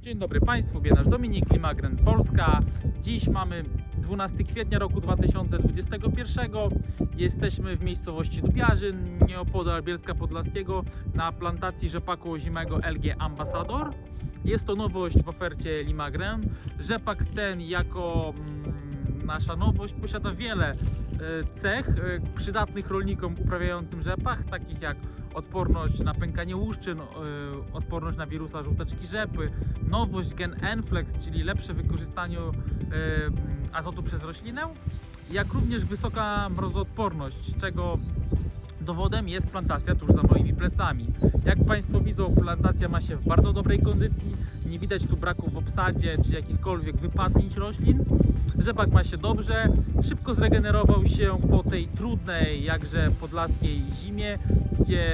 Dzień dobry Państwu, Bienasz Dominik, Limagren Polska. Dziś mamy 12 kwietnia roku 2021. Jesteśmy w miejscowości Dubiarzyn, nieopodal Bielska Podlaskiego, na plantacji rzepaku ozimego LG Ambassador. Jest to nowość w ofercie Limagren. Rzepak ten jako mm, nasza nowość posiada wiele e, cech e, przydatnych rolnikom uprawiającym rzepach, takich jak odporność na pękanie łuszczyn, e, odporność na wirusa żółteczki rzepy, nowość gen Enflex, czyli lepsze wykorzystanie azotu przez roślinę, jak również wysoka mrozoodporność, czego dowodem jest plantacja tuż za moimi plecami. Jak Państwo widzą, plantacja ma się w bardzo dobrej kondycji, nie widać tu braków w obsadzie czy jakichkolwiek wypadnięć roślin. Rzepak ma się dobrze, szybko zregenerował się po tej trudnej, jakże podlaskiej zimie, gdzie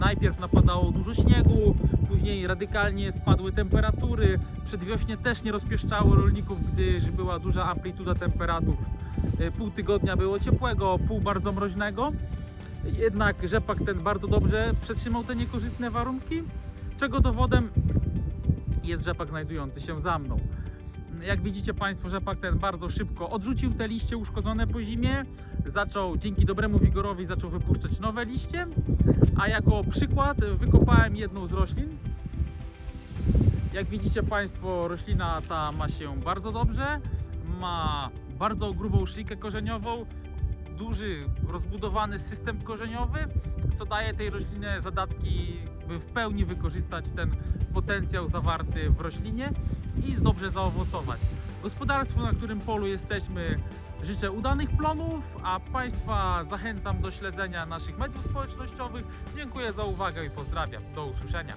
najpierw napadało dużo śniegu, później radykalnie spadły temperatury. Przedwiośnie też nie rozpieszczało rolników, gdyż była duża amplituda temperatur. Pół tygodnia było ciepłego, pół bardzo mroźnego. Jednak rzepak ten bardzo dobrze przetrzymał te niekorzystne warunki, czego dowodem jest rzepak znajdujący się za mną. Jak widzicie Państwo, rzepak ten bardzo szybko odrzucił te liście uszkodzone po zimie, zaczął dzięki dobremu wigorowi zaczął wypuszczać nowe liście, a jako przykład wykopałem jedną z roślin. Jak widzicie Państwo, roślina ta ma się bardzo dobrze, ma bardzo grubą szyjkę korzeniową, duży, rozbudowany system korzeniowy, co daje tej roślinie zadatki, by w pełni wykorzystać ten potencjał zawarty w roślinie i dobrze zaowocować. Gospodarstwu, na którym polu jesteśmy, życzę udanych plonów, a Państwa zachęcam do śledzenia naszych mediów społecznościowych. Dziękuję za uwagę i pozdrawiam. Do usłyszenia.